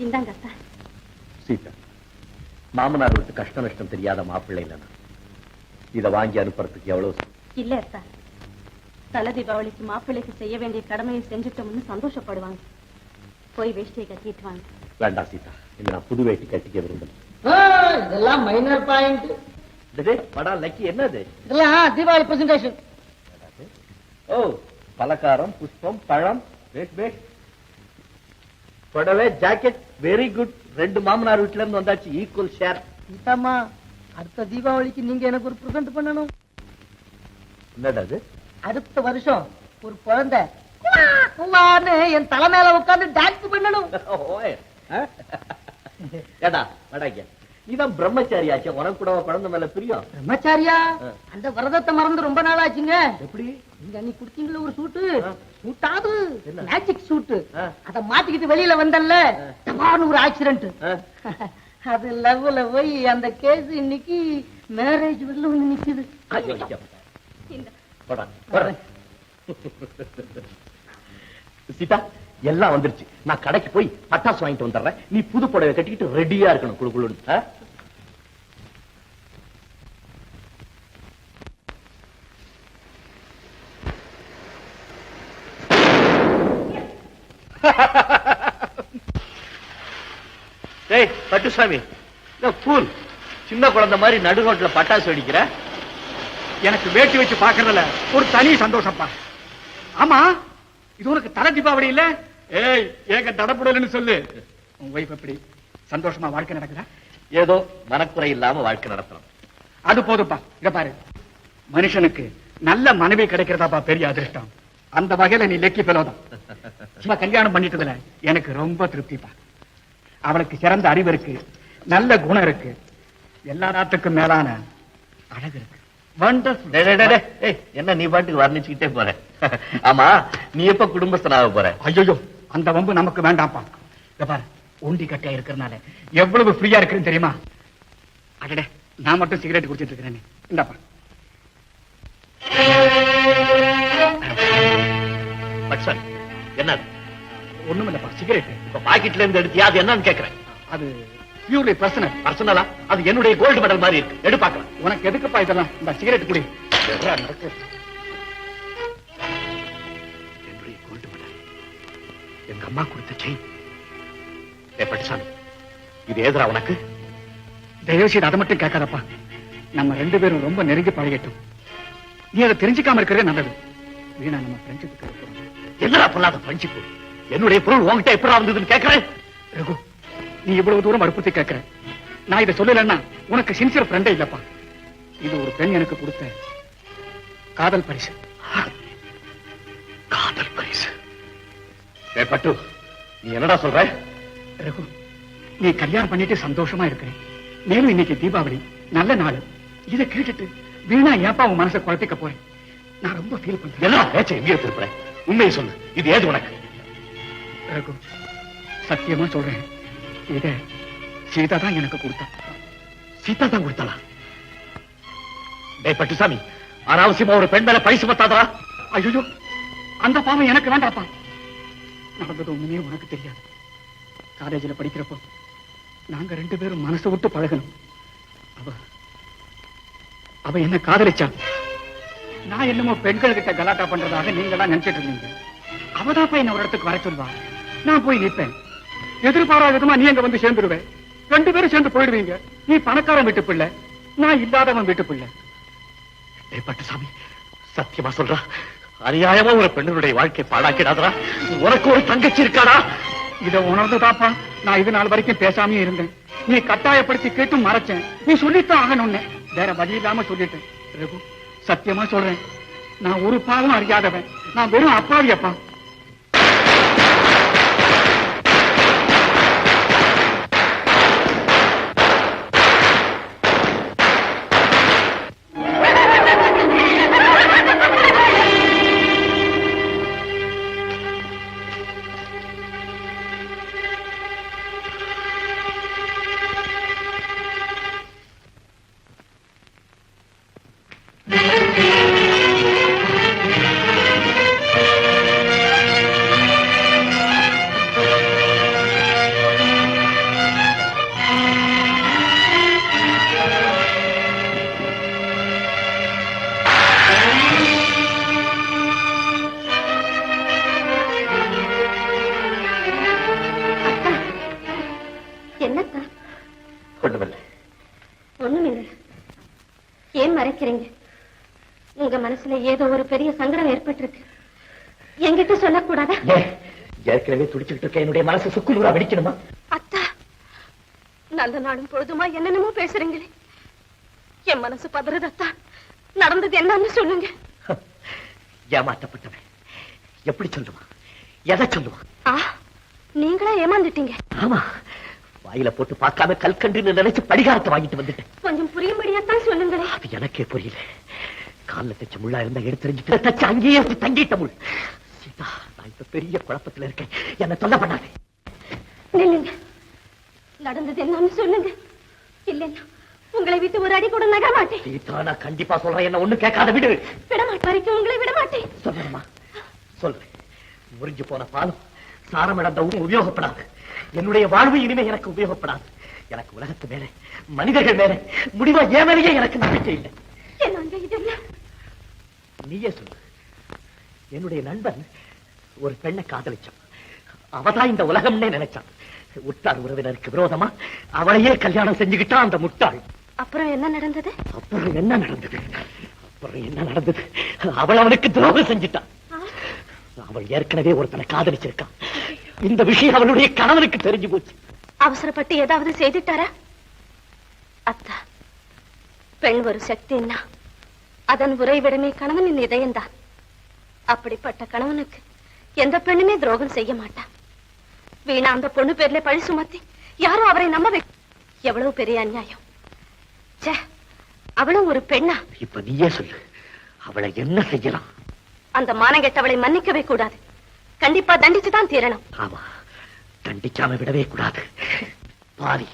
இந்தாங்க அத்தா சீதா மாமனார் விட்டு கஷ்ட நஷ்டம் தெரியாத மாப்பிள்ளை இல்லைனா இதை வாங்கி அனுப்புறதுக்கு எவ்வளவு இல்ல அத்தா. தல தீபாவளிக்கு மாப்பிள்ளைக்கு செய்ய வேண்டிய கடமையை செஞ்சுட்டோம்னு சந்தோஷப்படுவாங்க. போய் வேஷ்டியை கட்டிட்டு வாங்க. வேண்டாம் சீதா இந்த நான் புது வேட்டி கட்டிக்க விரும்பல. இதெல்லாம் மைனர் பாயிண்ட் டேய், படா லக்கி என்னது? இதெல்லாம் தீபாவளி பிரசன்டேஷன் ஓ பலகாரம் புஷ்பம் பழம் பேஷ் பேஷ் புடவை ஜாக்கெட் வெரி குட் ரெண்டு மாமனார் வீட்டுல இருந்து வந்தாச்சு ஈக்குவல் ஷேர் சீதாம்மா அடுத்த தீபாவளிக்கு நீங்க எனக்கு ஒரு பிரசன்ட் பண்ணணும். என்னடா அது அடுத்த வருஷம் ஒரு குழந்தை. குவா, குவான்னு என் தலை மேல உட்கார்ந்து டான்ஸ் பண்ணணும்? ஏடா வடாக்கிய நீதான் பிரம்மச்சாரி ஆச்சே உனக்கு கூட குழந்தை மேல பிரியம். பிரம்மச்சாரியா. அந்த விரதத்தை மறந்து ரொம்ப நாள் ஆச்சுங்க எப்படி? நீங்க அன்னைக்கு குடுத்தீங்களா ஒரு சூட்டு என்ன? மேஜிக் சூட்டு. அத மாட்டிக்கிட்டு வெளியில வந்தல்ல. டமான்னு ஒரு ஆக்சிடென்ட்? அது லவ்ல போய் அந்த கேஸ் இன்னைக்கு மேரேஜ் வரல வந்து நிக்குது. சீதா எல்லாம் வந்துருச்சு. நான் கடைக்கு போய் பட்டாசு வாங்கிட்டு வந்துடுறேன். நீ புது புடவை கட்டிக்கிட்டு ரெடியா இருக்கணும் குழு குழுன்னு டேய் பட்டுசாமி. பூல் சின்ன குழந்தை மாதிரி நடு ரோட்ல பட்டாசு வெடிக்கிற? எனக்கு வேட்டி வச்சு பாக்குறதுல ஒரு தனி சந்தோஷப்பா ஆமா இது உனக்கு தர தீபாவளி இல்ல? ஏய் ஏக தடப்புடலன்னு சொல்லு. உன் வைஃப் எப்படி சந்தோஷமா வாழ்க்கை நடக்குதா ஏதோ மனக்குறை இல்லாம வாழ்க்கை நடத்தணும் அது போதுப்பா இத பாரு. மனுஷனுக்கு நல்ல மனைவி கிடைக்கிறதாப்பா பெரிய அதிர்ஷ்டம். அந்த வகையில நீ லெக்கி பெலோதான் சும்மா கல்யாணம் பண்ணிட்டதுல எனக்கு ரொம்ப திருப்திப்பா. அவளுக்கு சிறந்த அறிவு இருக்கு நல்ல குணம் இருக்கு. எல்லா நாட்டுக்கும் மேலான அழகு இருக்கு. என்ன நீ பாட்டுக்கு வர்ணிச்சுக்கிட்டே போற? ஆமா நீ எப்ப குடும்பஸ்தனாக போற? ஐயோ அந்த வம்பு நமக்கு வேண்டாம்ப்பா. பாரு ஒண்டி கட்டியா இருக்கிறதுனால எவ்வளவு ஃப்ரீயா இருக்குன்னு தெரியுமா? அடடே நான் மட்டும் சிகரெட் குடிச்சிட்டு இருக்கிறேன். இந்தாப்பா. பட்சன் என்ன? ஒண்ணும் இல்லப்பா சிகரெட் இப்ப பாக்கெட்ல இருந்து எடுத்தியா? அது என்னன்னு கேக்குறேன். அது பியூர்லி பர்சனல் பர்சனலா அது என்னுடைய கோல்டு மெடல் மாதிரி இருக்கு. எடு பாக்கலாம். உனக்கு எதுக்குப்பா இதெல்லாம்? இந்த சிகரெட் குடி? என்னுடைய கோல்டு மெடல் எங்க அம்மா கொடுத்த செயின் பட்டுசாமி இது ஏதுரா உனக்கு? தயவு செய்து அதை மட்டும் கேட்காதப்பா. நம்ம ரெண்டு பேரும் ரொம்ப நெருங்கி பழகட்டும். நீ அதை தெரிஞ்சுக்காம இருக்கிறதே நல்லது. வீணா நம்ம ஃப்ரெண்ட்ஷிப்புக்கு என்னடா பொல்லாத பஞ்சிப்பு என்னுடைய பொருள் உன்கிட்ட எப்படா வந்ததுன்னு கேக்குறேன்? ரகு நீ இவ்வளவு தூரம் வற்புறுத்தி கேட்கிற நான் இதை சொல்லலைன்னா உனக்கு சின்சியர் ஃப்ரெண்டே இல்லப்பா. இது ஒரு பெண் எனக்கு கொடுத்த காதல் பரிசு. காதல் பரிசு. பட்டு நீ என்னடா சொல்ற? ரகு நீ கல்யாணம் பண்ணிட்டு சந்தோஷமா இருக்கிற. மேலும் இன்னைக்கு தீபாவளி நல்ல நாள். இதை கேட்டுட்டு வீணா ஏப்பா உன் மனசை குழப்பிக்க போறேன். நான் ரொம்ப ஃபீல் பண்றேன். என்ன பேச்ச எங்க திருப்புற உண்மையை சொல்லு. இது ஏது உனக்கு? ரகு சத்தியமா சொல்றேன். இத சீதா தான் எனக்கு கொடுத்தா. சீதா தான் கொடுத்தலா டேய் பட்டுசாமி அனாவசியமா ஒரு பெண் மேல பரிசு பத்தாதா ஐயோ அந்த பாவம் எனக்கு வேண்டாப்பா. நடந்தது ஒண்ணுமே உனக்கு தெரியாது. காலேஜில் படிக்கிறப்போ நாங்க ரெண்டு பேரும் மனசு விட்டு பழகணும். அவ அவ என்ன காதலிச்சா? நான் என்னமோ பெண்கள் கிட்ட கலாட்டா பண்றதாக நீங்க தான் நினைச்சிட்டு இருந்தீங்க. அவதாப்பா என்ன ஒரு இடத்துக்கு வர சொல்வா நான் போய் நிற்பேன். எதிர்பாராத விதமா நீ அங்க வந்து சேர்ந்துருவேன் ரெண்டு பேரும் சேர்ந்து போயிடுவீங்க. நீ பணக்காரன் வீட்டு பிள்ளை. நான் இல்லாதவன் வீட்டு பிள்ளை. பட்டுசாமி சத்தியமா சொல்றா? அநியாயமா ஒரு பெண்ணுடைய வாழ்க்கை பாழாக்கிடாதடா? உனக்கு ஒரு தங்கச்சி இருக்காடா? இத உணர்ந்துதாப்பா. நான் இது நாள் வரைக்கும் பேசாமயே இருந்தேன். நீ கட்டாயப்படுத்தி கேட்டும் மறைச்சேன். நீ சொல்லித்தான் ஆகணும்னு. வேற வழி இல்லாம சொல்லிட்டேன். ரகு சத்தியமா சொல்றேன். நான் ஒரு பாவம் அறியாதவன். நான் வெறும் அப்பாவி ஏதோ ஒரு பெரிய சங்கடம் ஏற்பட்டிருக்கு. என்கிட்ட சொல்லக்கூடாதா? ஏற்கனவே துடிச்சுக்கிட்டு இருக்க என்னுடைய மனசு சுக்குநூறா வெடிக்கணுமா? அத்தா நல்ல நாளும் பொழுதுமா என்னென்னமோ பேசுறீங்களே. என் மனசு பதறது அத்தா. நடந்தது என்னன்னு சொல்லுங்க. ஏமாற்றப்பட்டவன் எப்படி சொல்லுவான்? எதை சொல்லுவான்? ஆ நீங்களா ஏமாந்துட்டீங்க. ஆமா வாயில போட்டு பார்க்காம கல்கண்டுன்னு நினைச்சு படிகாரத்தை வாங்கிட்டு வந்துட்டேன். கொஞ்சம் புரியும்படியாத்தான் சொல்லுங்களேன். அது எனக்கே புரியல. கால்ல தச்ச முள்ளா இருந்தா எடுத்துரிஞ்சுட்டு தச்சு அங்கேயே தங்கிட்ட முள். சீதா நான் இப்ப பெரிய குழப்பத்துல இருக்கேன். என்ன சொல்ல பண்ணாதே. நில்லுங்க. நடந்தது என்னன்னு சொல்லுங்க. இல்லைன்னா உங்களை விட்டு ஒரு அடி கூட நக மாட்டேன். சீதா நான் கண்டிப்பா சொல்றேன். என்ன ஒண்ணு கேட்காத விடு. விட மாட்டேன் உங்களை விட மாட்டேன் சொல்றேம்மா சொல்றேன் முறிஞ்சு போன பாலும் சாரம் இழந்த உபயோகப்படாது. என்னுடைய வாழ்வு இனிமே எனக்கு உபயோகப்படாது. எனக்கு உலகத்து மேல மனிதர்கள் மேல முடிவா மேலேயே எனக்கு நம்பிக்கை இல்லை. என்னங்க இதெல்லாம் நீயே சொல்லு. என்னுடைய நண்பன் ஒரு பெண்ணை காதலிச்சான். அவதான் இந்த உலகம்னே நினைச்சான். உற்றார் உறவினருக்கு விரோதமா அவளையே கல்யாணம் செஞ்சுக்கிட்டான் அந்த முட்டாள். அப்புறம் என்ன நடந்தது? அப்புறம் என்ன நடந்தது? அப்புறம் என்ன நடந்தது? அவள் அவனுக்கு துரோகம் செஞ்சிட்டான் அவள் ஏற்கனவே ஒருத்தனை காதலிச்சிருக்கான். இந்த விஷயம் அவளுடைய கணவனுக்கு தெரிஞ்சு போச்சு. அவசரப்பட்டு ஏதாவது செய்துட்டாரா? அத்தா பெண் ஒரு சக்தின்னா அதன் உறைவிடமே கணவனின் இதயம்தான் அப்படிப்பட்ட கணவனுக்கு எந்த பெண்ணுமே துரோகம் செய்ய மாட்டான். வீணா அந்த பொண்ணு பேர்ல பழி சுமத்தி யாரும் அவரை நம்ப எவ்வளவு பெரிய அநியாயம். அவளும் ஒரு பெண்ணா? இப்ப நீயே சொல்லு. அவளை என்ன செய்யலாம்? அந்த மானங்கெட்டவளை மன்னிக்கவே கூடாது. கண்டிப்பா தண்டிச்சுதான் தீரணும். ஆமா தண்டிக்காம விடவே கூடாது. பாவி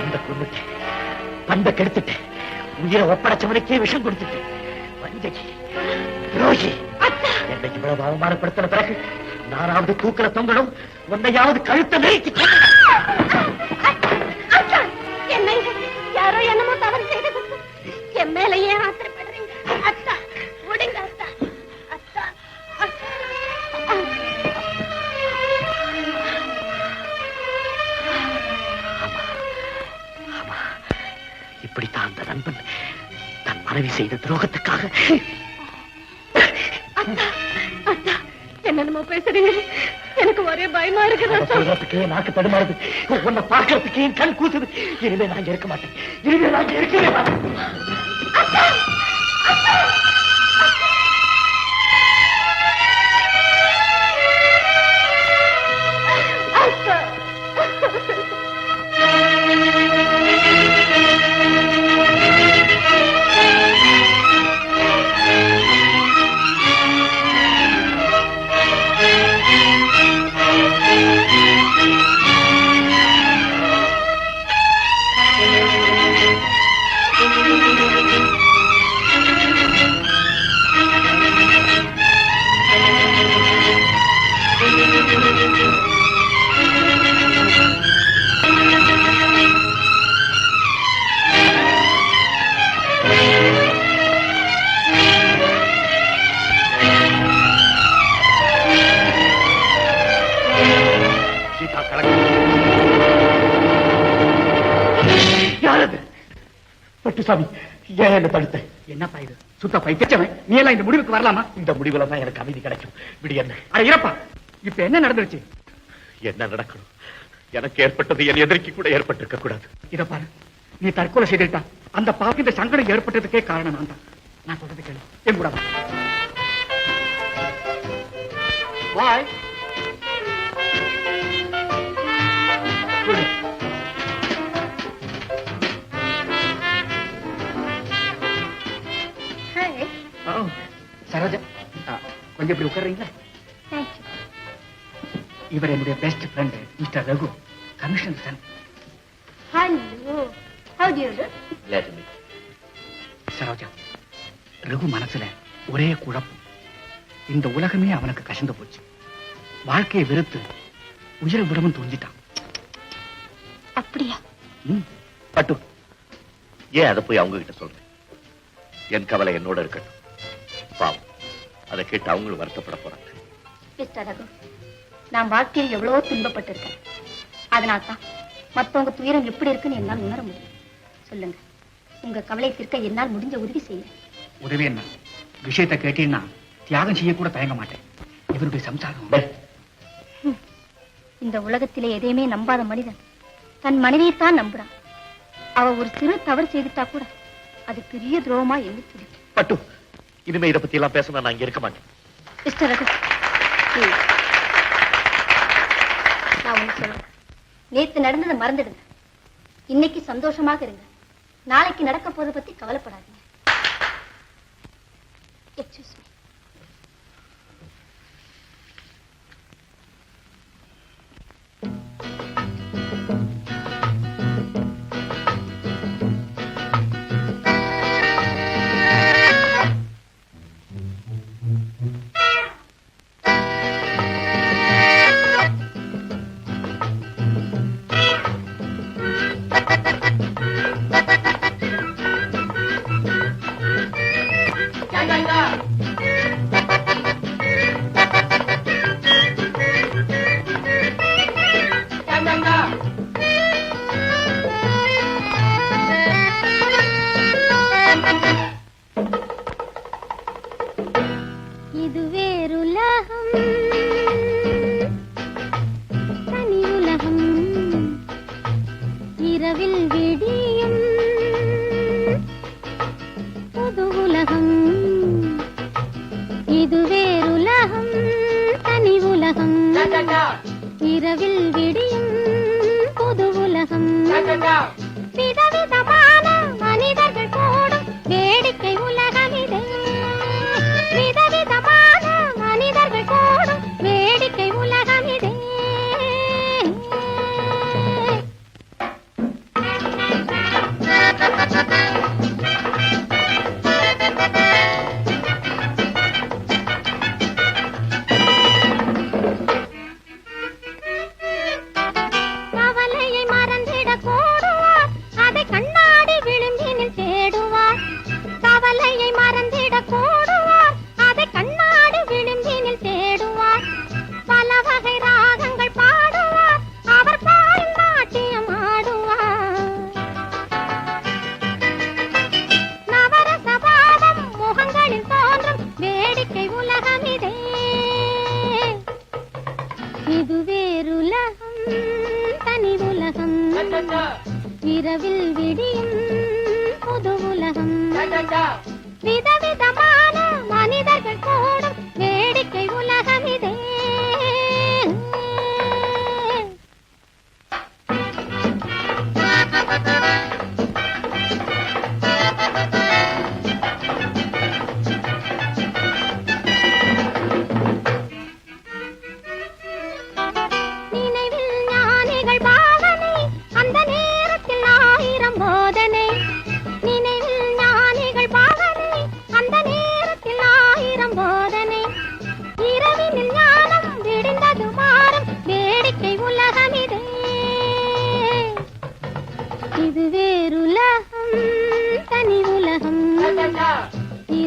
அந்த கொண்டுட்டேன் பண்ப கெடுத்துட்டேன். உயிரை ஒப்படைச்சவனுக்கே விஷம் கொடுத்துட்டேன் வஞ்சகி துரோகி. என்னை இவ்வளவு அவமானப்படுத்தின பிறகு நானாவது தூக்கல தொங்கணும் உன்னையாவது கழுத்த நெருக்கி என்னமோ தவறு செய்தது. என் மேல செய்த துரோகத்துக்காக. என்னென்னமோ பேசுறீங்க. எனக்கு ஒரே பயமா சொல்றதுக்கே நாக்கு தடுமாறுது. உன்னை பார்க்கறதுக்கே கண் கூசுது. இனிமே நான் இருக்க மாட்டேன். இனிமே நான் இருக்கவே மாட்டேன். பட்டுசாமி ஏன் என்ன தடுத்த? என்னப்பா இது? சுத்த பைத்தியச்சவன் நீ எல்லாம் இந்த முடிவுக்கு வரலாமா? இந்த முடிவுல தான் எனக்கு அமைதி கிடைக்கும். விடி என்ன. அட இறப்பா. இப்ப என்ன நடந்துருச்சு? என்ன நடக்கணும்? எனக்கு ஏற்பட்டது என் எதிர்க்கு கூட ஏற்பட்டிருக்க கூடாது. இத பாரு. நீ தற்கொலை செய்துட்டா அந்த பாக்கு இந்த சங்கடம் ஏற்பட்டதுக்கே காரணம் நான் தான். நான் சொல்றது கேளு. என் கூட வா. சரோஜா கொஞ்சம் இப்படி உட்கார்றீங்களா? இவர் என்னுடைய பெஸ்ட் ஃப்ரெண்ட் மிஸ்டர் ரகு. கமிஷன் Sun hello how do you do Saroja Raghu மனசுல ஒரே குழப்பம். இந்த உலகமே அவனுக்கு கசந்து போச்சு. வாழ்க்கையை வெறுத்து உயிரை விடவும் தோஞ்சிட்டான் அப்படியா? ம், பட்டு. ஏன் அதை போய் அவங்க கிட்ட சொல்றேன்? என் கவலை என்னோட இருக்கட்டும். அதை கேட்டு அவங்களும் வருத்தப்பட போறாங்க. மிஸ்டர் ரகு நான் வாழ்க்கையில் எவ்வளவோ துன்பப்பட்டிருக்கேன். அதனால தான் மத்தவங்க துயரம் எப்படி இருக்குன்னு என்னால் உணர முடியும். சொல்லுங்க. உங்க கவலை தீர்க்க என்னால் முடிஞ்ச உதவி செய்யறேன் உதவி என்ன? விஷயத்தை கேட்டீங்கன்னா தியாகம் செய்ய கூட தயங்க மாட்டேன். இவருடைய சம்சாரம். இந்த உலகத்திலே எதையுமே நம்பாத மனிதன் தன் மனைவியைத்தான் நம்புறான். அவ ஒரு சிறு தவறு செய்துட்டா கூட அது பெரிய துரோகமா எண்ணி பட்டு. இனிமே இதை பத்தி எல்லாம் பேசணும் நான் இங்க இருக்க மாட்டேன். மிஸ்டர் ரகு. நான் ஒண்ணு சொல்றேன் நேத்து நடந்ததை மறந்துடுங்க. இன்னைக்கு சந்தோஷமாக இருங்க. நாளைக்கு நடக்க போதை பத்தி கவலைப்படாதீங்க. Excuse me. இது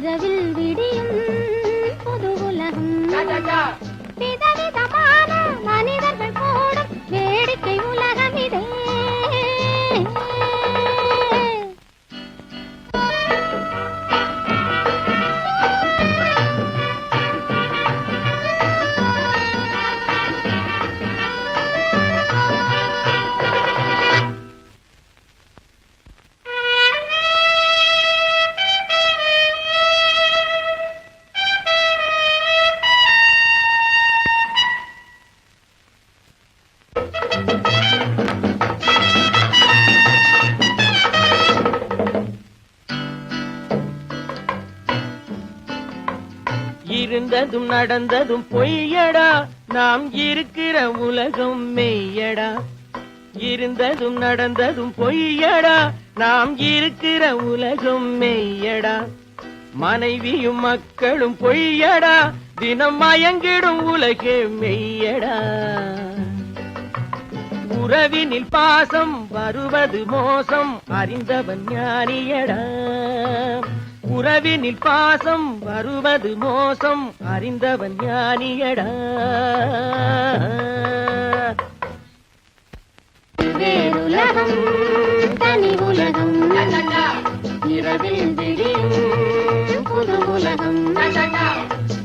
இரவில் இருந்ததும் நடந்ததும் பொய்யடா. நாம் இருக்கிற உலகம் மெய்யடா. இருந்ததும் நடந்ததும் பொய்யடா. நாம் இருக்கிற உலகம் மெய்யடா. மனைவியும் மக்களும் பொய்யடா. தினம் மயங்கிடும் உலகே மெய்யடா. உறவினில் பாசம் வருவது மோசம். அறிந்தவன் ஞானியடா. உறவினில் பாசம் வருவது மோசம். அறிந்தவன் ஞானியடா. வேறுலகம் தனி உலகம். இரவில் விடியும் புது உலகம்.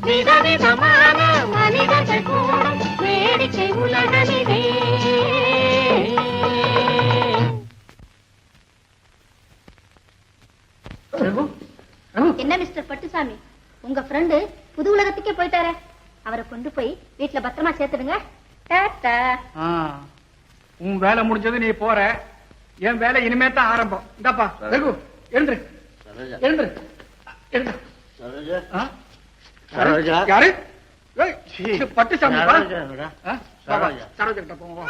விதவிதமான மனிதர்கள் கூடும் வேடிக்கை உலகமிதே. என்ன மிஸ்டர் பட்டுசாமி? உங்க ஃப்ரெண்டு புது உலகத்துக்கே போயிட்டாரே. அவரை கொண்டு போய் வீட்டுல பத்திரமா சேர்த்துடுங்க. உன் வேலை முடிஞ்சது நீ போற. என் வேலை இனிமே தான் ஆரம்பம். இந்தாப்பா ரகு எழுந்துரு. எழுந்துரு. ஆ? சரோஜா. யாரு. சரோஜா. போவோம்.